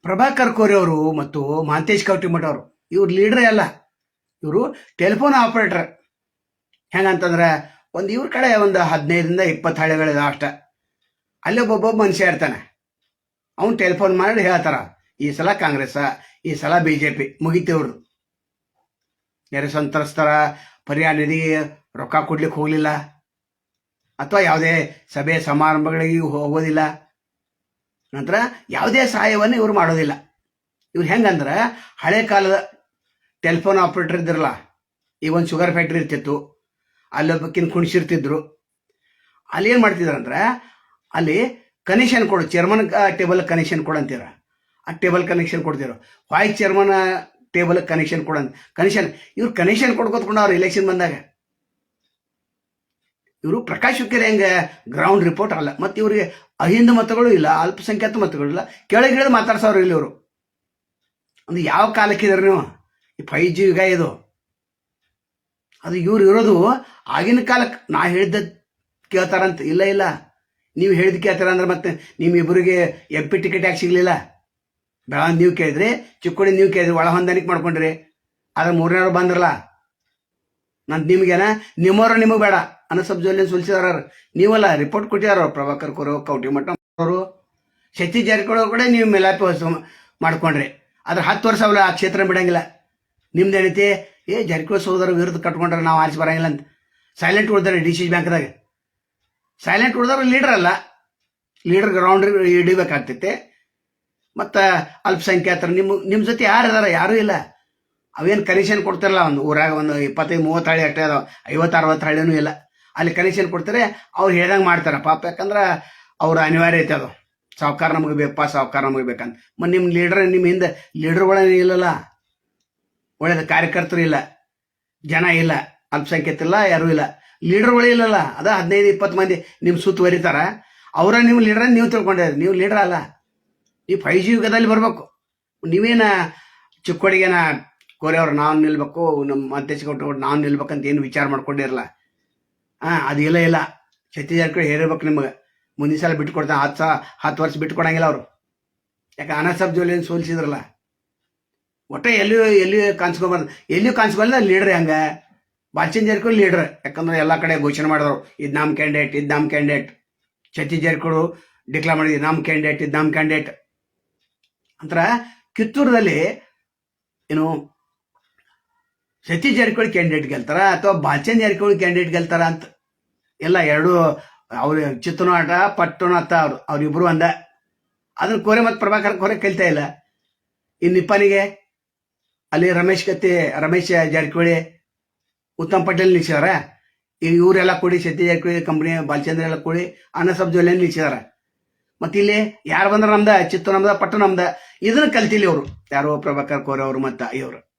ಪ್ರಭಾಕರ್ ಕೋರಿ ಅವರು ಮತ್ತು ಮಹಾಂತೇಶ್ ಕವಟಿಮಠ ಅವರು, ಇವ್ರು ಲೀಡ್ರೇ ಅಲ್ಲ. ಇವರು ಟೆಲಿಫೋನ್ ಆಪರೇಟರ್ ಹೆಂಗಂತಂದ್ರೆ, ಒಂದು ಇವ್ರ ಕಡೆ ಒಂದು ಹದಿನೈದರಿಂದ ಇಪ್ಪತ್ತು ಹಳ್ಳಿಗಳಿದಾವೆ ಅಷ್ಟ. ಅಲ್ಲಿ ಒಬ್ಬೊಬ್ಬ ಮನುಷ್ಯ ಇರ್ತಾನೆ. ಅವ್ನು ಟೆಲಿಫೋನ್ ಮಾಡಿ ಹೇಳ್ತಾರ, ಈ ಸಲ ಕಾಂಗ್ರೆಸ್, ಈ ಸಲ ಬಿ ಜೆ ಪಿ ನೆರೆ ಸಂತ್ರಸ್ತರ ಪರಿಹಾರ ನಿಧಿಗೆ ರೊಕ್ಕ ಕೊಡ್ಲಿಕ್ಕೆ ಹೋಗಲಿಲ್ಲ. ಅಥವಾ ಯಾವುದೇ ಸಭೆ ಸಮಾರಂಭಗಳಿಗೆ ಹೋಗೋದಿಲ್ಲ. ನಂತರ ಯಾವುದೇ ಸಹಾಯವನ್ನು ಇವರು ಮಾಡೋದಿಲ್ಲ. ಇವ್ರು ಹೆಂಗಂದ್ರೆ ಹಳೆ ಕಾಲದ ಟೆಲಿಫೋನ್ ಆಪ್ರೇಟರ್ ಇದ್ರಲ್ಲ ಈಗ ಒಂದು ಶುಗರ್ ಫ್ಯಾಕ್ಟ್ರಿ ಇರ್ತಿತ್ತು ಒಬ್ಬಕಿನ ಕುಣಿಸಿರ್ತಿದ್ರು ಅಲ್ಲಿ ಏನು ಮಾಡ್ತಿದ್ರು ಅಂದ್ರೆ ಅಲ್ಲಿ ಕನೆಕ್ಷನ್ ಕೊಡು ಚೇರ್ಮನ್ ಟೇಬಲ್ ಕನೆಕ್ಷನ್ ಕೊಡು ಆ ಟೇಬಲ್ ಕನೆಕ್ಷನ್ ಕೊಡ್ತಿರೋ ವೈಸ್ ಚೇರ್ಮನ್ ಟೇಬಲ್ ಕನೆಕ್ಷನ್ ಕೊಡಂತ ಕನೆಕ್ಷನ್ ಇವ್ರು ಕನೆಕ್ಷನ್ ಕೊಡ್ಕೊತ್ಕೊಂಡು ಅವ್ರು ಇಲೆಕ್ಷನ್ ಬಂದಾಗ. ಇವರು ಪ್ರಕಾಶ್ ಹುಕ್ಕೇರಿ ಹೆಂಗೆ ಗ್ರೌಂಡ್ ರಿಪೋರ್ಟ್ ಅಲ್ಲ, ಮತ್ತು ಇವರಿಗೆ ಅಹಿಂದ ಮತಗಳು ಇಲ್ಲ, ಅಲ್ಪಸಂಖ್ಯಾತ ಮತಗಳು ಇಲ್ಲ ಕೆಳಗಿಳಿದು ಮಾತಾಡ್ಸೋರು ಇಲ್ಲಿ ಇವರು. ಅಂದ್ರೆ ಯಾವ ಕಾಲಕ್ಕೆ ಇದಾರೆ ನೀವು? ಈ ಫೈ ಜಿ ಯುಗ ಇದು. ಅದು ಇವ್ರು ಇರೋದು ಆಗಿನ ಕಾಲಕ್ಕೆ. ನಾ ಹೇಳಿದ್ದ ಕೇಳ್ತಾರಂತ, ಇಲ್ಲ ಇಲ್ಲ. ನೀವು ಹೇಳಿದ್ ಕೇಳ್ತಾರ ಅಂದ್ರೆ ಮತ್ತೆ ನಿಮ್ಮಿಬ್ಬರಿಗೆ ಎಂ ಪಿ ಟಿಕೆಟ್ ಯಾಕೆ ಸಿಗಲಿಲ್ಲ? ಬೆಳ ನೀವು ಕೇಳಿದ್ರಿ, ಚಿಕ್ಕೋಡಿ ನೀವು ಕೇಳಿದ್ರಿ ಒಳ ಹೊಂದಾಣಿಕೆ ಮಾಡ್ಕೊಂಡ್ರಿ. ಆದ್ರೆ ಮೂರನೇವ್ರು ಬಂದ್ರಲ್ಲ. ನಂದು ನಿಮ್ಗೇನ, ನಿಮ್ಮವ್ರ ನಿಮಗೆ ಬೇಡ. ಅನ್ನೋ ಸಬ್ ಜೊಲ್ಲೆ ಸುಲ್ಸಿದಾರ ನೀವಲ್ಲ ರಿಪೋರ್ಟ್ ಕೊಟ್ಟಿದಾರ ಪ್ರಭಾಕರ್ ಕೋರು, ಕೌಟಿ ಮಠ ಅವರು ಶಕ್ತಿ ಜಾರಕಿಹೊಳಿ ಕೂಡ ನೀವು ಮೇಲಾಪಿ ಹೊಸ ಮಾಡ್ಕೊಂಡ್ರಿ. ಆದ್ರೆ ಹತ್ತು ವರ್ಷ ಅವಲ್ಲ ಆ ಕ್ಷೇತ್ರ ಬಿಡಂಗಿಲ್ಲ. ನಿಮ್ದು ಏನೈತಿ ಏ, ಜಾರಕಿಹೊಳಿ ಸೋದರ ವಿರುದ್ಧ ಕಟ್ಕೊಂಡ್ರೆ ನಾವು ಆರಿಸಿ ಬರಂಗಿಲ್ಲ ಅಂತ. ಸೈಲೆಂಟ್ ಉಳ್ದಾರೆ ಡಿ ಸಿ ಬ್ಯಾಂಕ್ದಾಗ ಸೈಲೆಂಟ್ ಉಳ್ದವ್ರು ಲೀಡರ್ ಅಲ್ಲ. ಲೀಡರ್ ಗ್ರೌಂಡ್ ಹಿಡಿಬೇಕಾಗ್ತೈತೆ. ಮತ್ತು ಅಲ್ಪಸಂಖ್ಯಾತರು ನಿಮ್ಮ ನಿಮ್ಮ ಜೊತೆ ಯಾರು ಇದಾರೆ ಯಾರೂ ಇಲ್ಲ. ಅವೇನು ಕನೆಕ್ಷನ್ ಕೊಡ್ತಿರಲ್ಲ? ಒಂದು ಊರಾಗ ಒಂದು ಇಪ್ಪತ್ತೈದು, ಮೂವತ್ತು ಹಳ್ಳಿ ಅಷ್ಟೇ ಅದಾವ. ಐವತ್ತು ಅರವತ್ತು ಹಳ್ಳಿನೂ ಇಲ್ಲ. ಅಲ್ಲಿ ಕನೆಕ್ಷನ್ ಕೊಡ್ತಾರೆ, ಅವ್ರು ಹೇಳ್ದಂಗೆ ಮಾಡ್ತಾರೆ. ಪಾಪ ಯಾಕಂದ್ರೆ ಅವ್ರ ಅನಿವಾರ್ಯ ಐತೆ ಅದು. ಸಾವುಕಾರ ನಮಗೆ ಬೇಕಪ್ಪ ಸಾವುಕಾರ ನಮಗೆ ಬೇಕಂತ ಮತ್ತು ನಿಮ್ಮ ಲೀಡರ್ ನಿಮ್ಮ ಹಿಂದೆ ಲೀಡರ್ಗಳೇನು ಇಲ್ಲಲ್ಲ. ಒಳ್ಳೇದು ಕಾರ್ಯಕರ್ತರು ಇಲ್ಲ. ಜನ ಇಲ್ಲ. ಅಲ್ಪಸಂಖ್ಯಾತ ಇಲ್ಲ, ಯಾರೂ ಇಲ್ಲ. ಲೀಡರ್ಗಳು ಇಲ್ಲಲ್ಲ. ಅದ ಹದಿನೈದು, ಇಪ್ಪತ್ತು ಮಂದಿ ನಿಮ್ಮ ಸುತ್ತುವರಿತಾರ ಅವರ ನಿಮ್ಮ ಲೀಡರ್ ನೀವು ತಿಳ್ಕೊಂಡಿರಿ ನೀವು ಲೀಡರ್ ಅಲ್ಲ. ನೀವು ಫೈ ಜಿ ಯುಗದಲ್ಲಿ ಬರಬೇಕು. ನೀವೇನ ಚಿಕ್ಕೋಡಿಗೆನ ಕೋರೆಯವ್ರು ನಾನು ನಿಲ್ಬೇಕು ನಮ್ಮ ಅಧ್ಯಕ್ಷ ಕೊಟ್ಟು ನಾವು ನಿಲ್ಬೇಕಂತ ಏನು ವಿಚಾರ ಮಾಡ್ಕೊಂಡಿರಲ್ಲ ಹಾಂ ಅದು ಇಲ್ಲ. ಸತೀಶ್ ಜಾರಕಿಹೊಳಿ ಹೇಳಿರ್ಬೇಕು ನಿಮಗೆ. ಮುಂದಿನ ಸಲ ಬಿಟ್ಕೊಡ್ತಾನೆ ಹತ್ತು ಸಾ ಹತ್ತು ವರ್ಷ ಬಿಟ್ಟುಕೊಡಂಗಿಲ್ಲ ಅವರು. ಯಾಕೆ ಅನಸಬ್ ಏನು ಸೋಲಿಸಿದ್ರಲ್ಲ? ಒಟ್ಟೆ ಎಲ್ಲಿಯೂ ಎಲ್ಲಿಯೂ ಕಾಣಿಸ್ಕೊಬಾರ್ದು? ಎಲ್ಲಿಯೂ ಕಾಣಿಸ್ಕೊಳ್ಳ ಲೀಡ್ರ್ ಹಂಗೆ? ಬಾಲ್ಚನ್ ಜಾರಕಿಹೊಳಿ ಲೀಡ್ರ್. ಯಾಕಂದ್ರೆ ಎಲ್ಲ ಕಡೆ ಘೋಷಣೆ ಮಾಡಿದ್ರು ಇದು ನಮ್ಮ ಕ್ಯಾಂಡಿಡೇಟ್, ಇದು ನಮ್ಮ ಕ್ಯಾಂಡಿಡೇಟ್. ಸತೀಶ್ ಜಾರಕಿಹೊಳಿ ಡಿಕ್ಲೇರ್ ಮಾಡಿದ್ವಿ ನಮ್ಮ ಕ್ಯಾಂಡಿಡೇಟ್, ಇದು ನಮ್ಮ ಕ್ಯಾಂಡಿಡೇಟ್. ಅಂತರ ಕಿತ್ತೂರದಲ್ಲಿ ಏನು ಸತೀಶ್ ಜಾರಕಿಹೊಳಿ ಕ್ಯಾಂಡಿಡೇಟ್ ಗೆಲ್ತಾರ ಅಥವಾ ಬಾಲ್ಚನ್ ಜಾರಕಿಹೊಳಿ ಕ್ಯಾಂಡಿಡೇಟ್ ಗೆಲ್ತಾರ ಅಂತ? ಎಲ್ಲ ಎರಡು, ಅವ್ರ ಚಿತ್ತನಾಟ ಪಟ್ಟಣಾಟ ಅವ್ರು, ಅವ್ರಿಬ್ರು ಅಂದ ಅದನ್ನ ಕೋರೆ ಮತ್ತು ಪ್ರಭಾಕರ್ ಕೋರೆ ಕಲಿತಾ ಇಲ್ಲ. ಇನ್ನು ನಿಪ್ಪನಿಗೆ ಅಲ್ಲಿ ರಮೇಶ್ ಕತ್ತಿ ರಮೇಶ್ ಜಾರಕಿಹೊಳಿ, ಉತ್ತಮ್ ಪಟೇಲ್ ನಿಲ್ಸಿದಾರ. ಈಗ ಇವರೆಲ್ಲ ಕೂಡಿ ಸತೀಶ್ ಜಾರಕಿಹೊಳಿ ಕಂಪ್ನಿ ಬಾಲಚಂದ್ರ ಎಲ್ಲ ಕೂಡಿ ಅನ್ನ ಸಬ್ ಜೊಲ್ಲೆ ನಿಲ್ಸಿದಾರ. ಮತ್ತೆ ಇಲ್ಲಿ ಯಾರು ಬಂದ್ರ ನಮ್ದ? ಚಿತ್ರ ನಮ್ದ ಪಟ್ಟು ನಮ್ದ. ಇದನ್ನ ಕಲ್ತಿಲ್ಲ ಅವರು ಯಾರೋ ಪ್ರಭಾಕರ್ ಕೋರೆ ಅವರು ಮತ್ತ ಇವರು.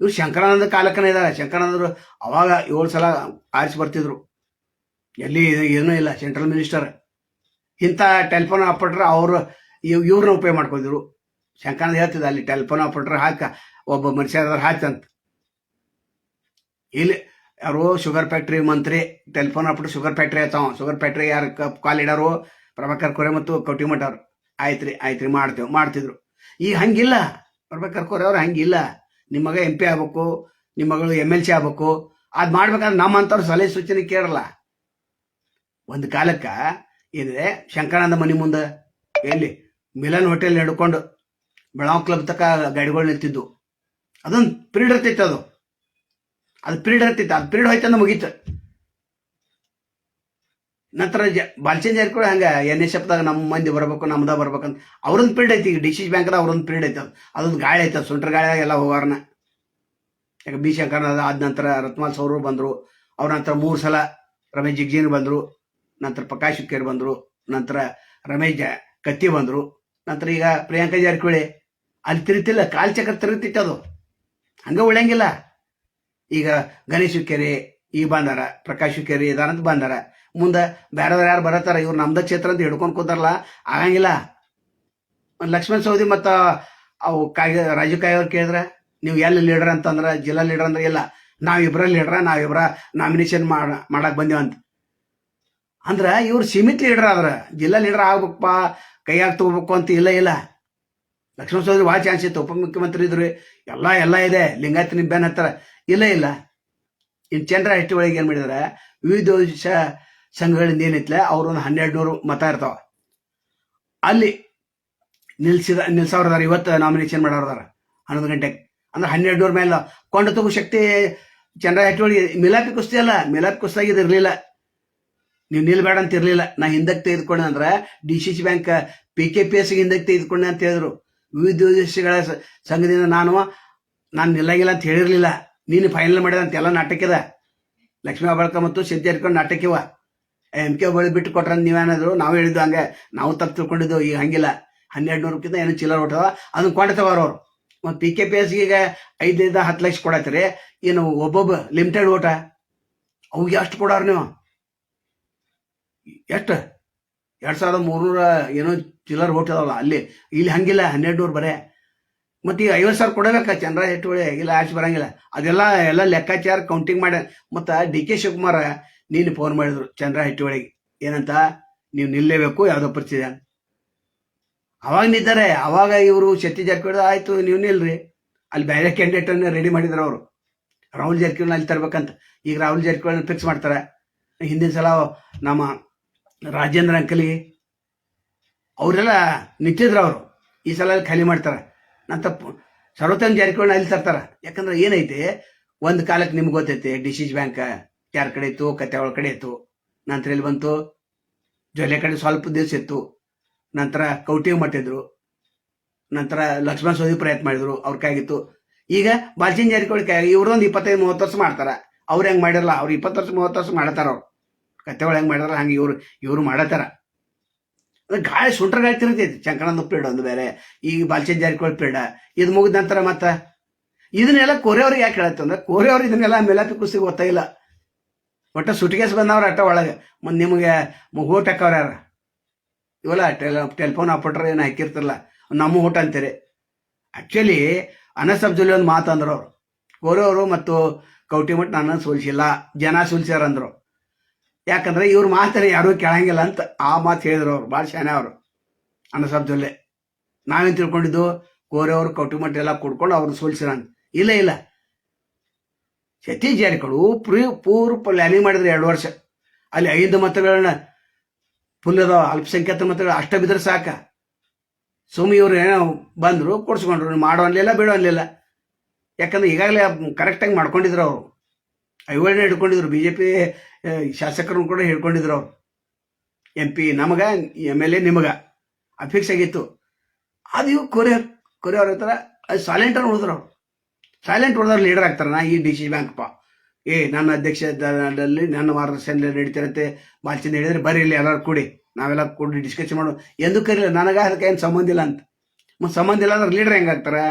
ಇವ್ರು ಶಂಕರಾನಂದ ಕಾಲಕ್ಕನ ಇದ್ದಾರೆ ಶಂಕರಾನಂದರು ಅವಾಗ ಏಳು ಸಲ ಆರಿಸಿ ಬರ್ತಿದ್ರು. ಎಲ್ಲಿ ಏನೂ ಇಲ್ಲ, ಸೆಂಟ್ರಲ್ ಮಿನಿಸ್ಟರ್. ಇಂಥ ಟೆಲಿಫೋನ್ ಆಪರೇಟರ್ ಅವರು ಇವ್ ಇವ್ರನ್ನ ಉಪಯೋಗ ಮಾಡ್ಕೊಂಡಿದ್ರು ಶಂಕರಾನಂದ ಹೇಳ್ತಿದ್ದ, ಅಲ್ಲಿ ಟೆಲಿಫೋನ್ ಆಪರೇಟರ್ ಹಾಕ, ಒಬ್ಬ ಮನುಷ್ಯ ಹಾಕಂತ ಇಲ್ಲಿ ಯಾರು ಶುಗರ್ ಫ್ಯಾಕ್ಟ್ರಿ ಮಂತ್ರಿ, ಟೆಲಿಫೋನ್ ಆಪರೇಟರ್ ಶುಗರ್ ಫ್ಯಾಕ್ಟ್ರಿ ಆಯ್ತಾವ. ಶುಗರ್ ಫ್ಯಾಕ್ಟ್ರಿ ಯಾರು ಕಾಲ್ ಇಡೋರು ಪ್ರಭಾಕರ್ ಕೋರೆ ಮತ್ತು ಕೌಟಿಮಠ ಅವ್ರು ಆಯ್ತು ರೀ ಮಾಡ್ತೇವೆ, ಮಾಡ್ತಿದ್ರು. ಈಗ ಹಂಗಿಲ್ಲ. ಪ್ರಭಾಕರ್ ಕೋರೆ ಅವ್ರು ಹಂಗಿಲ್ಲ. ನಿಮ್ಮ ಮಗ ಎಂ ಪಿ ಆಗ್ಬೇಕು, ನಿಮ್ಮ ಮಗಳು ಎಂ ಎಲ್ ಸಿ ಆಗ್ಬೇಕು, ಅದ್ ಮಾಡ್ಬೇಕಂದ್ರೆ ನಮ್ಮಂಥವ್ರು ಸಲಹೆ ಸೂಚನೆ ಕೇಳಲ್ಲ. ಒಂದು ಕಾಲಕ್ಕೆ ಏನಿದೆ, ಶಂಕರಾನಂದ ಮನೆ ಮುಂದೆ ಎಲ್ಲಿ ಮಿಲನ್ ಹೋಟೆಲ್ ನಡ್ಕೊಂಡು ಬೆಳಗಾವ್ ಕ್ಲಬ್ ತಕ್ಕ ಗಾಡಿಗಳು ನಿಂತಿದ್ದು ಅದೊಂದು ಪಿರಿಡ್ ಇರ್ತಿತ್ತು ಅದು. ಅದು ಪಿರಿಡ್ ಇರ್ತಿತ್ತು. ಅದು ಪೀರಿಯಡ್ ಹೋಯ್ತಂದ್ರೆ ಮುಗೀತು. ನಂತರ ಜ, ಬಾಲ್ಚಂದ್ ಜಾರಕಿಹೊಳಿ ಹಂಗ ಎನ್ ಎಸ್ ಎಫ್ದಾಗ ನಮ್ಮ ಮಂದಿ ಬರ್ಬೇಕು, ನಮ್ದ ಅವ್ರೊಂದು ಪೀರಿಯಡ್ ಐತಿ. ಈಗ ಡಿ ಸಿ ಬ್ಯಾಂಕ್ದಾಗ ಅವ್ರೊಂದು ಪೀರಿಯಡ್ ಐತೆ ಅದೊಂದು ಗಾಳಿ ಐತೆ ಸುಂಟ್ರ ಗಾಳಿಯಾಗ ಎಲ್ಲ ಹೋಗಾರನ. ಯಾಕೆ ಬಿ ಶಂಕರ್ ಆದ ನಂತರ ರತ್ಮಾಲ್ ಸೌರು ಬಂದರು. ಅವ್ರ ನಂತರ ಮೂರು ಸಲ ರಮೇಶ್ ಜಿಗ್ಜೀನ್ ಬಂದರು. ನಂತರ ಪ್ರಕಾಶ್ ಹುಕ್ಕೇರ್ ಬಂದರು. ನಂತರ ರಮೇಶ್ ಕತ್ತಿ ಬಂದರು. ನಂತರ ಈಗ ಪ್ರಿಯಾಂಕಾ ಜಾರಕಿಹೊಳಿ. ಅಲ್ಲಿ ತಿರುತಿಲ್ಲ ಕಾಲ್ ಚಕ್ರ ತಿರುಗ್ತಿತ್ತು ಅದು. ಹಂಗೆ ಉಳಿಯಂಗಿಲ್ಲ. ಈಗ ಗಣೇಶ್ ಹುಕ್ಕೇರಿ ಈ ಬಂದಾರ ಪ್ರಕಾಶ್ ಹುಕ್ಕೇರಿ ಇದಾನಂತ ಬಂದಾರ ಮುಂದೆ ಬೇರೆದವ್ರು ಯಾರು ಬರತ್ತಾರ? ಇವ್ರು ನಮ್ದ ಕ್ಷೇತ್ರ ಅಂತ ಹಿಡ್ಕೊಂಡು ಕೂತಾರಲ್ಲ, ಆಗಂಗಿಲ್ಲ. ಲಕ್ಷ್ಮಣ ಸೌದಿ ಮತ್ತು ಅವು ಕಾಯಿ ರಾಜು ಕಾಯಿ ಅವ್ರು ಕೇಳಿದ್ರೆ, ನೀವು ಎಲ್ಲಿ ಲೀಡರ್ ಅಂತಂದ್ರೆ, ಜಿಲ್ಲಾ ಲೀಡರ್ ಅಂದ್ರೆ ಇಲ್ಲ ನಾವಿಬ್ಬರ ಲೀಡ್ರ ನಾವಿಬ್ಬರ ನಾಮಿನೇಷನ್ ಮಾಡ, ಮಾಡಕ್ ಬಂದೇವಂತ ಅಂದ್ರೆ ಇವ್ರು ಸೀಮಿತ ಲೀಡರ್ ಆದ್ರೆ, ಜಿಲ್ಲಾ ಲೀಡರ್ ಆಗ್ಬೇಕಪ್ಪ, ಕೈಯಾಗಿ ತಗೋಬೇಕು ಅಂತ ಇಲ್ಲ ಇಲ್ಲ. ಲಕ್ಷ್ಮಣ ಸೌದಿ ಭಾಳ ಚಾನ್ಸ್ ಇತ್ತು. ಉಪಮುಖ್ಯಮಂತ್ರಿ ಇದ್ರು, ಎಲ್ಲ ಎಲ್ಲ ಇದೆ, ಲಿಂಗಾಯತ ನಿಬ್ಬೆನ್ ಹತ್ತಿರ. ಇಲ್ಲ ಇಲ್ಲ. ಇನ್ನು ಚಂದ್ರ ಹಟ್ಟಿ ಒಳಗೆ ಏನು ಮಾಡಿದಾರೆ, ವಿವಿಧ ಸಂಘಗಳಿಂದ ಏನೈತ್ಲೆ, ಅವ್ರೊಂದು ಹನ್ನೆರಡು ನೂರು ಮತ ಇರ್ತಾವ. ಅಲ್ಲಿ ನಿಲ್ಸಿದ, ನಿಲ್ಸವ್ರದಾರ, ಇವತ್ತು ನಾಮಿನೇಷನ್ ಮಾಡೋರ್ದಾರ ಹನ್ನೊಂದು ಗಂಟೆಗೆ. ಅಂದ್ರೆ ಹನ್ನೆರಡು ನೂರ ಮೇಲೆ ಕೊಂಡು ತಗೋ ಶಕ್ತಿ ಚಂದ್ರ ಹೆಚ್ಚುವಳಿ ಮಿಲಾಪಿ ಕುಸ್ತಿ ಅಲ್ಲ ಮಿಲಾಪಿ ಕುಸ್ತಾಗಿ ಇರಲಿಲ್ಲ. ನೀವು ನಿಲ್ಬೇಡ ಅಂತ ಇರಲಿಲ್ಲ. ನಾ ಹಿಂದಕ್ಕೆ ತೆಗೆದುಕೊಂಡೆ ಅಂದ್ರೆ D C C bank P K P ಎಸ್ಗೆ ಹಿಂದಕ್ಕೆ ತೆಗೆದುಕೊಂಡೆ ಅಂತ ಹೇಳಿದ್ರು. ವಿವಿಧ ಉದ್ದೇಶಗಳ ಸಂಘದಿಂದ ನಾನು ನಾನು ನಿಲ್ಲಂಗಿಲ್ಲ ಅಂತ ಹೇಳಿರಲಿಲ್ಲ. ನೀನು ಫೈನಲ್ ಮಾಡಿದ ಅಂತ ಎಲ್ಲ ನಾಟಕದ ಲಕ್ಷ್ಮೀ ಅಬಳಕ ಮತ್ತು ಸಿದ್ಧಾರ್ಕೊಂಡು ನಾಟಕವ ಎಂ ಕೆ ಬಳಿ ಬಿಟ್ಟು ಕೊಟ್ರೆ ನೀವೇನಾದ್ರು ನಾವು ಹೇಳಿದ್ದು ಹಂಗೆ, ನಾವು ತಪ್ಪು ತಿಳ್ಕೊಂಡಿದ್ದು ಈಗ ಹಂಗಿಲ್ಲ. ಹನ್ನೆರಡು ನೂರಕ್ಕಿಂತ ಏನೋ ಚಿಲ್ಲರ್ ಹೊಟ್ಟದ ಅದನ್ನ ಕೊಂಡತವರು ಮತ್ತು ಪಿ ಕೆ ಪಿ ಎಸ್ ಈಗ ಐದೈದು ಹತ್ತು ಲಕ್ಷ ಕೊಡತ್ತೀರಿ, ಏನು ಒಬ್ಬೊಬ್ಬ ಲಿಮಿಟೆಡ್ ಓಟ ಅವ್ಗೆ ಎಷ್ಟು ಕೊಡೋರು ನೀವು? ಎಷ್ಟು? ಎರಡು ಸಾವಿರದ ಮೂರ್ನೂರ ಏನೋ ಚಿಲ್ಲರ್ ಓಟ್ ಅದಾವಲ್ಲ ಅಲ್ಲಿ. ಇಲ್ಲಿ ಹಂಗಿಲ್ಲ ಹನ್ನೆರಡು ನೂರು ಬರೇ. ಮತ್ತೆ ಈಗ ಐವತ್ತು ಸಾವಿರ ಕೊಡಬೇಕಾ ಚಂದ್ರ ಹೆಟ್ಟುವಳಿ ಇಲ್ಲ ಆಚೆ ಬರಂಗಿಲ್ಲ. ಅದೆಲ್ಲ, ಎಲ್ಲ ಲೆಕ್ಕಾಚಾರ ಕೌಂಟಿಂಗ್ ಮಾಡ್ಯಾರ ಮತ್ತು ಡಿ ಕೆ ಶಿವಕುಮಾರ ನೀನು ಫೋನ್ ಮಾಡಿದ್ರು, ಚಂದ್ರ ಹೆಟ್ಟುವಳಿಗೆ ಏನಂತ? ನೀವು ನಿಲ್ಲೇಬೇಕು? ಯಾವುದೋ ಪರಿಸ್ಥಿತಿ ಅವಾಗ ನಿಂತಾರೆ, ಅವಾಗ ಇವರು ಶೆಟ್ಟಿ ಜಾರಕಿಹೊಳಿ ಆಯ್ತು, ನೀವು ನಿಲ್ರಿ. ಅಲ್ಲಿ ಬೇರೆ ಕ್ಯಾಂಡಿಡೇಟ್ ಅನ್ನ ರೆಡಿ ಮಾಡಿದ್ರು ಅವರು. ರಾಹುಲ್ ಜಾರಕಿಹೊಳಿ ಅಲ್ಲಿ ತರ್ಬೇಕಂತ. ಈಗ ರಾಹುಲ್ ಜಾರಕಿಹೊಳಿ ಫಿಕ್ಸ್ ಮಾಡ್ತಾರೆ. ಹಿಂದಿನ ಸಲ ನಮ್ಮ ರಾಜೇಂದ್ರ ಅಂಕಲಿ ಅವರೆಲ್ಲ ನಿಂತಿದ್ರು ಅವರು. ಈ ಸಲ ಖಾಲಿ ಮಾಡ್ತಾರೆ. ನಂತರ ಸರ್ವೋತ್ತಮ ಜಾರಕಿಹೊಳಿ ಅಲ್ಲಿ ತರ್ತಾರೆ. ಯಾಕಂದ್ರೆ ಏನೈತೆ? ಒಂದು ಕಾಲಕ್ಕೆ ನಿಮ್ಗೆ ಗೊತ್ತೈತಿ ಡಿಸಿಸ್ ಬ್ಯಾಂಕ್ ಯಾರ ಕಡೆ ಇತ್ತು ಕತ್ಯಾವಳ ಕಡೆ ಇತ್ತು. ನಂತರ ಇಲ್ಲಿ ಬಂತು? ಜೊಲೆ ಕಡೆ ಸ್ವಲ್ಪ ದಿವಸ ಇತ್ತು. ನಂತರ ಕೌಟಿಗೆ ಮಾಡ್ತಿದ್ರು. ನಂತರ ಲಕ್ಷ್ಮಣ ಸೋದಿ ಪ್ರಯತ್ನ ಮಾಡಿದ್ರು, ಅವ್ರ ಕೈಗಿತ್ತು. ಈಗ ಬಾಲ್ಚಿನ್ ಜಾರಕಿಹೊಳಿ ಕೈ ಇವ್ರೊಂದು ಇಪ್ಪತ್ತೈದು, ಮೂವತ್ತು ವರ್ಷ ಮಾಡ್ತಾರೆ. ಅವ್ರು ಹೆಂಗೆ ಮಾಡಿರಲ್ಲ, ಅವ್ರು ಇಪ್ಪತ್ತು ವರ್ಷ, ಮೂವತ್ತು ವರ್ಷ ಮಾಡ್ತಾರ ಅವ್ರು. ಕತ್ತೆಗಳು ಹೆಂಗೆ ಮಾಡಿದಾರ ಹಂಗೆ ಇವ್ರು, ಇವರು ಮಾಡತ್ತಾರ. ಗಾಳಿ ಸುಂಟ್ರ ಗಾಳಿ ತಿರುಗ್ತೈತಿ ಚಂಕನಂದ ಪೀಡ ಒಂದು ಬೇರೆ ಈಗ ಬಾಲ್ಚನ್ ಜಾರಕಿಹೊಳಿ ಪೀಡ. ಇದು ಮುಗಿದ ನಂತರ ಮತ್ತೆ? ಇದನ್ನೆಲ್ಲ ಕೋರೆಯವ್ರಿಗೆ ಯಾಕೆ ಹೇಳತ್ತೆ ಅಂದ್ರೆ ಕೋರೆಯವ್ರು ಇದನ್ನೆಲ್ಲ ಮೆಲಾಪಿ ಕುಸಿಗೆ ಗೊತ್ತಾಗಿಲ್ಲ. ಒಟ್ಟ ಸುಟಿಗೇಸ್ ಬಂದವ್ರ ಅಟ್ಟ ಒಳಗೆ. ಮತ್ತು ನಿಮಗೆ ಓಟ್ ಹಾಕವ್ರ ಯಾರ? ಇವಲ್ಲ ಟೆಲ್ ಟೆಲಿಫೋನ್ ಆಪರೇಟರ್ ಏನು ಹಾಕಿರ್ತಿರಲ್ಲ ನಮ್ಮ ಊಟ ಅಂತೀರಿ. ಆ್ಯಕ್ಚುಲಿ ಅನಸ್ ಅಬ್ದುಲ್ಲಿ ಒಂದು ಮಾತು ಅಂದ್ರು ಅವರು. ಕೋರೆಯವರು ಮತ್ತು ಕೌಟಿಮಠ್ ನನ್ನ ಸೋಲಿಸಿಲ್ಲ, ಜನ ಸೋಲ್ಸ್ಯಾರ ಅಂದರು. ಯಾಕಂದ್ರೆ ಇವ್ರು ಮಾತನ್ನ ಯಾರೂ ಕೇಳಂಗಿಲ್ಲ ಅಂತ ಆ ಮಾತು ಹೇಳಿದ್ರು ಅವ್ರು. ಭಾಳ ಶಾನೆ ಅವರು, ಅನಸ್ ಅಬ್ದುಲ್ಲೆ. ನಾವೇನು ತಿಳ್ಕೊಂಡಿದ್ದು? ಕೋರೆಯವರು ಕೌಟಿಮಠ್ ಎಲ್ಲ ಕೊಡ್ಕೊಂಡು ಅವ್ರನ್ನ ಸೋಲ್ಸಿರ ಅಂತ ಇಲ್ಲ ಇಲ್ಲ. ಸತೀಶ್ ಜಾರಕಿಹೊಳಿ ಪ್ರೀ, ಪೂರ್ವ ಪ್ಲಾನಿಂಗ್ ಮಾಡಿದ್ರು ಎರಡು ವರ್ಷ. ಅಲ್ಲಿ ಐದು ಮತಗಳನ್ನ, ಪುಲ್ಲದ ಅಲ್ಪಸಂಖ್ಯಾತ ಮತಗಳು, ಅಷ್ಟ ಬಿದ್ರೆ ಸಾಕ. ಸುಮ್ಮನೆ ಇವ್ರು ಏನೋ ಬಂದರು, ಕೊಡ್ಸ್ಕೊಂಡ್ರು ಮಾಡೋ ಅನ್ಲಿಲ್ಲ, ಬಿಡೋ ಅನ್ಲಿಲ್ಲ. ಯಾಕಂದ್ರೆ ಈಗಾಗಲೇ ಕರೆಕ್ಟಾಗಿ ಮಾಡ್ಕೊಂಡಿದ್ರು ಅವರು. ಐವಳನ್ನ ಹಿಡ್ಕೊಂಡಿದ್ರು ಬಿ ಜೆ ಪಿ ಶಾಸಕರನ್ನು ಕೂಡ ಹಿಡ್ಕೊಂಡಿದ್ರು ಅವರು. ಎಂ ಪಿ ನಮಗ ಎಂ ಎಲ್ ಎ ನಿಮಗ. ಅಫಿಕ್ಸ್ ಆಗಿತ್ತು ಅದು ಇವು ಕೊರಿಯರ್ ಕೊರಿಯವ್ರ ಹತ್ರ, ಅದು ಸೈಲೆಂಟರ್ ಉಳಿದ್ರು ಅವ್ರು. ಸೈಲೆಂಟ್ ಉಳಿದವ್ರು ಲೀಡರ್ ಆಗ್ತಾರೆ ನಾ ಈ ಡಿ ಸಿ ಬ್ಯಾಂಕ್ಪ ಏ, ನನ್ನ ಅಧ್ಯಕ್ಷದಲ್ಲಿ ನನ್ನ ಮಾರ್ಗದರ್ಶನದಲ್ಲಿ ನಡೀತಿರತ್ತೆ ಮಾಲ್ಚಿಂದ ಹೇಳಿದ್ರೆ ಬರ್ರಿ ಇಲ್ಲಿ ಎಲ್ಲರೂ ಕೂಡಿ. ನಾವೆಲ್ಲ ಕೂಡಿ ಡಿಸ್ಕಷನ್ ಮಾಡೋ ಎಂದು ಕರೀಲಿಲ್ಲ ನನಗೆ ಅದಕ್ಕೆ ಏನು ಸಂಬಂಧ ಇಲ್ಲ ಅಂತ. ಮತ್ತು ಸಂಬಂಧ ಇಲ್ಲ ಅಂದ್ರೆ ಲೀಡರ್ ಹೆಂಗಾಗ್ತಾರೆ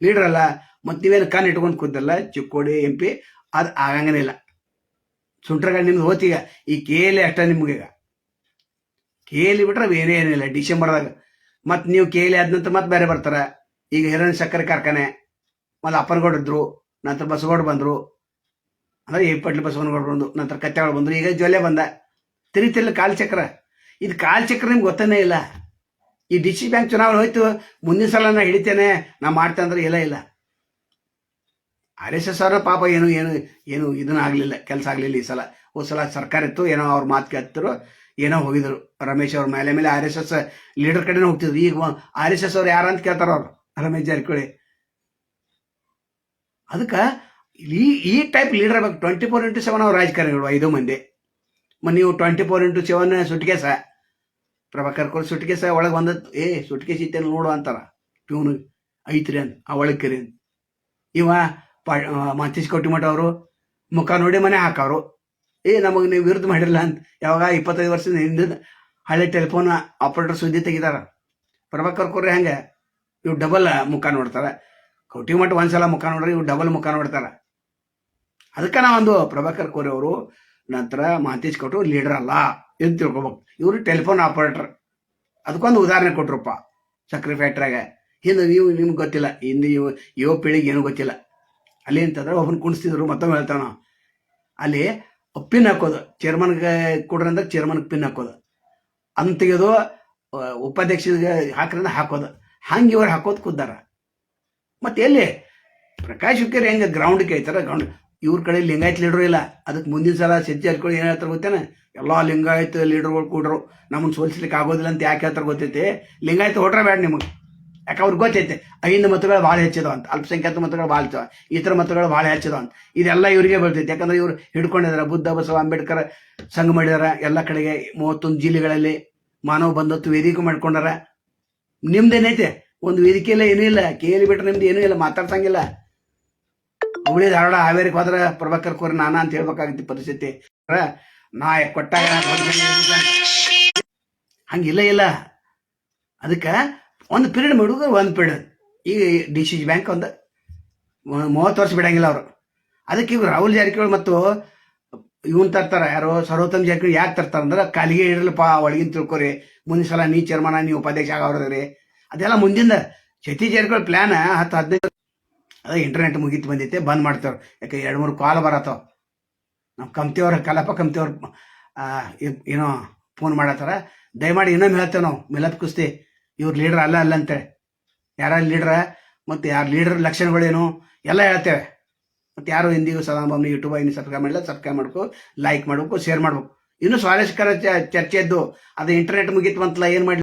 ಲೀಡರ್ ಅಲ್ಲ, ಮತ್ತು ನೀವೇನು ಕಾನ್ ಇಟ್ಕೊಂಡು ಕೂತಲ್ಲ, ಚಿಕ್ಕೋಡಿ ಎಂ ಪಿ ಅದು ಆಗಂಗನೇ ಇಲ್ಲ. ಸುಂಟ್ರಗಳು ನಿಮ್ದು ಹೋತೀಗ ಈ ಕೇಲಿ ಅಷ್ಟ ನಿಮ್ಗೆ ಈಗ. ಕೇಲಿ ಬಿಟ್ರೆ ಬೇರೆ ಏನಿಲ್ಲ, ಡಿಸೆಂಬರ್ದಾಗ. ಮತ್ತು ನೀವು ಕೇಲಿ ಆದ ನಂತರ ಮತ್ತೆ ಬೇರೆ ಬರ್ತಾರೆ. ಈಗ ಹಿರಣ್ಯ ಸಕ್ಕರೆ ಕಾರ್ಖಾನೆ. ಮತ್ತು ಅಪ್ಪನಗೌಡ ಇದ್ರು, ನಂತರ ಬಸಗೌಡ ಬಂದರು, ಅಂದ್ರೆ ಪಟ್ಲಿ ಬಸವನಗೌಡ ಬಂದು ನಂತರ ಕತ್ತೆಗಳು ಬಂದರು, ಈಗ ಜೊಲೆ ಬಂದ. ತಿರುಗ್ತಿರ್ಲಿ ಕಾಲಚಕ್ರ ಇದು ಕಾಲಚಕ್ರ ನಿಮ್ಗೆ ಗೊತ್ತನೇ ಇಲ್ಲ. ಈ ಡಿ ಸಿ ಬ್ಯಾಂಕ್ ಚುನಾವಣೆ ಹೋಯ್ತು, ಮುಂದಿನ ಸಲ ನಾ ಹಿಡಿತೇನೆ, ನಾ ಮಾಡ್ತೇನೆ ಅಂದ್ರೆ ಇಲ್ಲ ಇಲ್ಲ. ಆರ್ ಎಸ್ ಎಸ್ ಅವರ ಪಾಪ ಏನು ಏನು ಏನು ಇದನ್ನ ಆಗಲಿಲ್ಲ, ಕೆಲಸ ಆಗಲಿಲ್ಲ ಈ ಸಲ. ಒಂದು ಸಲ ಸರ್ಕಾರ ಇತ್ತು, ಏನೋ ಅವ್ರ ಮಾತು ಕೇಳ್ತಿದ್ರು, ಏನೋ ಹೋಗಿದ್ರು. ರಮೇಶ್ ಅವ್ರ ಮೇಲೆ ಮೇಲೆ ಆರ್ ಎಸ್ ಎಸ್ ಲೀಡರ್ ಕಡೆನೇ ಹೋಗ್ತಿದ್ರು. ಈಗ ಆರ್ ಎಸ್ ಎಸ್ ಅವ್ರು ಯಾರು ಅಂತ ಕೇಳ್ತಾರ ಅವ್ರು? ರಮೇಶ್ ಜಾರಕಿಹೊಳಿ. ಅದಕ್ಕೆ ಈ ಈ ಟೈಪ್ ಲೀಡರ್ ಬೇಕು ಟ್ವೆಂಟಿ ಫೋರ್ ಇಂಟು ಸೆವೆನ್ ಅವ್ರು ರಾಜಕಾರಣಿಗಳು, ಐದು ಮಂದಿ. ನೀವು twenty four into seven suitcase, Prabhakar Kore suitcase ಒಳಗೆ ಬಂದದ್ದು ಏ, ಸುಟ್ಕೇಸ್ ಇತ್ತೇನು ನೋಡು ಅಂತಾರ. ಪ್ಯೂನ್ ಐತ್ರಿ ಅಂತ ಆ ಒಳಗೆ ಕರಿ ಇವ, ಪಾ ಮಾತೀಶ್ ಕೌಟಿಮಠ ಅವರು, ಮುಖ ನೋಡಿ ಮನೆ ಹಾಕವ್ರು. ಏ, ನಮಗೆ ನೀವು ವಿರುದ್ಧ ಮಾಡಿರಲ್ಲ ಅಂತ ಯಾವಾಗ ಇಪ್ಪತ್ತೈದು ವರ್ಷದ ಹಿಂದಿನ ಹಳೆ ಟೆಲಿಫೋನ್ ಆಪರೇಟರ್ ಸುದ್ದಿ ತೆಗಿತಾರ. ಪ್ರಭಾಕರ್ ಕೋರೆ ಹೆಂಗೆ ಇವು ಡಬಲ್ ಮುಖ ನೋಡ್ತಾರೆ. ಕೌಟಿಮಠ ಒಂದ್ಸಲ ಮುಖ ನೋಡ್ರಿ, ಇವ್ರು ಡಬಲ್ ಮುಖ ನೋಡ್ತಾರ. ಅದಕ್ಕೆ ನಾವೊಂದು ಪ್ರಭಾಕರ್ ಕೋರಿ ಅವರು ನಂತರ ಮಾತೀಶ್ ಕೊಟ್ಟರು ಲೀಡರ್ ಅಲ್ಲ ಎಂದು ತಿಳ್ಕೊಬೇಕು? ಇವರು ಟೆಲಿಫೋನ್ ಆಪರೇಟರ್ ಅದಕ್ಕೊಂದು ಉದಾಹರಣೆ ಕೊಟ್ರಪ್ಪ ಸಕ್ರಿ ಫ್ಯಾಕ್ಟ್ರಿಯಾಗ ಹಿಂದೆ ನೀವು, ನಿಮ್ಗೆ ಗೊತ್ತಿಲ್ಲ. ಹಿಂದೆ ಯುವ ಯುವ ಪೀಳಿಗೆ ಏನೂ ಗೊತ್ತಿಲ್ಲ. ಅಲ್ಲಿ ಅಂತಂದ್ರೆ ಒಬ್ಬನ ಕುಣಿಸ್ತಿದ್ರು, ಮತ್ತೊಮ್ಮೆ ಹೇಳ್ತಾವ ನಾವು ಅಲ್ಲಿ ಪಿನ್ ಹಾಕೋದು. ಚೇರ್ಮನ್ಗೆ ಕೊಡ್ರಿ ಅಂದ್ರೆ ಚೇರ್ಮನ್ಗೆ ಪಿನ್ ಹಾಕೋದು. ಅಂತ ತೆಗೆದು ಉಪಾಧ್ಯಕ್ಷರಿಗೆ ಹಾಕ್ರಿಂದ ಹಾಕೋದು. ಹಂಗೆ ಇವ್ರು ಹಾಕೋದು ಕೂದ್ದಾರ. ಮತ್ತೆ ಎಲ್ಲಿ? ಪ್ರಕಾಶ್ ಹುಕ್ಕೇರಿ ಹೆಂಗೆ ಗ್ರೌಂಡ್ ಕೇಳ್ತಾರ ಗ್ರೌಂಡ್ ಇವ್ರ ಕಡೆ ಲಿಂಗಾಯತ್ ಲೀಡ್ರು ಇಲ್ಲ. ಅದಕ್ಕೆ ಮುಂದಿನ ಸಲ ಸಜ್ಜಿ ಹರ್ಕೊಳ್ಳಿ ಏನು ಹೇಳ್ತಾರೆ ಗೊತ್ತೇನೆ? ಎಲ್ಲ ಲಿಂಗಾಯತ್ ಲೀಡರ್ಗಳು ಕೂಡ್ರು. ನಮ್ಮನ್ನು ಸೋಲಿಸ್ಲಿಕ್ಕೆ ಆಗೋದಿಲ್ಲ ಅಂತ ಯಾಕೆ ಹೇಳ್ತಾರೆ ಗೊತ್ತೈತಿ? ಲಿಂಗಾಯತ್ ಹೊಟ್ರೆ ಬೇಡ ನಿಮಗೆ. ಯಾಕೆ ಅವ್ರಿಗೆ ಗೊತ್ತೈತೆ? ಐದು ಮತಗಳು ಭಾಳ ಹೆಚ್ಚಿದಾವ ಅಂತ. ಅಲ್ಪಸಂಖ್ಯಾತ ಮತಗಳು ಭಾಳ ಇತರ ಮತಗಳು ಭಾಳ ಹೆಚ್ಚಿದಾವ ಅಂತ. ಇದೆಲ್ಲ ಇವರಿಗೆ ಬರ್ತೈತೆ. ಯಾಕಂದ್ರೆ ಇವ್ರು ಹಿಡ್ಕೊಂಡಿದ್ದಾರೆ ಬುದ್ಧ, ಬಸವ, ಅಂಬೇಡ್ಕರ್ ಸಂಘ ಮಾಡಿದಾರೆ. ಎಲ್ಲ ಕಡೆಗೆ ಮೂವತ್ತೊಂದು ಜಿಲ್ಲೆಗಳಲ್ಲಿ ಮಾನವ ಬಂಧತ್ವ ವೇದಿಕೆ ಮಾಡ್ಕೊಂಡಾರ. ನಿಮ್ದೇನೈತೆ ಒಂದು ವೇದಿಕೆ ಇಲ್ಲ ಏನೂ ಇಲ್ಲ ಕೇಳಿ ಬಿಟ್ರೆ ನಿಮ್ದು ಏನೂ ಇಲ್ಲ, ಮಾತಾಡ್ಸಂಗಿಲ್ಲ. ಹುಬ್ಳಿ, ಧಾರವಾಡ ಹಾವೇರಿಗೆ ಹೋದ್ರೆ ಪ್ರಭಾಕರ್ ಕೋರಿ ನಾನಾ ಅಂತ ಹೇಳ್ಬೇಕಾಗತ್ತೆ ಪರಿಸ್ಥಿತಿ. ನಾ ಕೊಟ್ಟಾಗ ಹಂಗಿಲ್ಲ, ಇಲ್ಲ. ಅದಕ್ಕೆ ಒಂದು ಪೀರಿಯಡ್ ಮಾಡುದು ಒಂದು ಪೀರಿಯಡ್ ಈಗ ಡಿ ಸಿ ಬ್ಯಾಂಕ್ ಒಂದು ಮೂವತ್ತು ವರ್ಷ ಬಿಡಂಗಿಲ್ಲ ಅವರು. ಅದಕ್ಕೆ ಇವ್ರು ರಾಹುಲ್ ಜಾರಕಿಹೊಳಿ ಮತ್ತು ಇವನ್ ತರ್ತಾರ, ಯಾರು ಸರ್ವೋತ್ತಮ್ ಜಾರಕಿಹೊಳಿ ಯಾಕೆ ತರ್ತಾರೆ ಅಂದ್ರೆ ಕಾಲಿಗೆ ಇರಲಪ್ಪ ಒಳಗಿನ ತಿಳ್ಕೊರಿ. ಮುಂದಿನ ಸಲ ನೀ ಚೇರ್ಮನ ನೀ ಉಪಾಧ್ಯಕ್ಷ ಆಗೋದ್ರಿ ಅದೆಲ್ಲ ಮುಂದಿಂದ ಚತಿ ಜೇರ್ಗಳ ಪ್ಲಾನ್ ಹತ್ತು ಹದಿನೈದು ಅದೇ ಇಂಟರ್ನೆಟ್ ಮುಗೀತು ಬಂದೈತೆ, ಬಂದ್ ಮಾಡ್ತೇವ್ರು. ಯಾಕೆ ಎರಡು ಮೂರು ಕಾಲ್ ಬರತ್ತವ. ನಮ್ಮ ಕಮ್ತಿಯವ್ರ ಕಲಪ ಕಮ್ತಿಯವ್ರು ಏನೋ ಫೋನ್ ಮಾಡತ್ತಾರ. ದಯಮಾಡಿ ಇನ್ನೊಮ್ಮೆ ಹೇಳ್ತೇವೆ ನಾವು ಮಿಲಪ್ ಕುಸ್ತಿ, ಇವ್ರ ಲೀಡರ್ ಅಲ್ಲ ಅಲ್ಲ ಅಂತೇಳಿ ಯಾರ ಲೀಡ್ರ ಮತ್ತು ಯಾರ ಲೀಡರ್ ಲಕ್ಷಣಗಳೇನು, ಎಲ್ಲ ಹೇಳ್ತೇವೆ. ಮತ್ತು ಯಾರು ಇಂದಿಗೂ ಸದಾ ಬೊಮ್ಮೆ ಯೂಟ್ಯೂಬ್ ಇನ್ನು ಸಬ್ಸ್ಕ್ರೈಬ್ ಮಾಡಿಲ್ಲ ಸಬ್ಸ್ಕ್ರೈಬ್ ಮಾಡ್ಕೊ ಲೈಕ್ ಮಾಡ್ಬೇಕು ಶೇರ್ ಮಾಡ್ಬೇಕು ಇನ್ನೂ ಸ್ವಾರಸ್ಯಕರ ಚರ್ಚೆ ಇದ್ದು, ಅದು ಇಂಟರ್ನೆಟ್ ಮುಗೀತು ಅಂತಲ್ಲ ಏನು ಮಾಡಲಿ?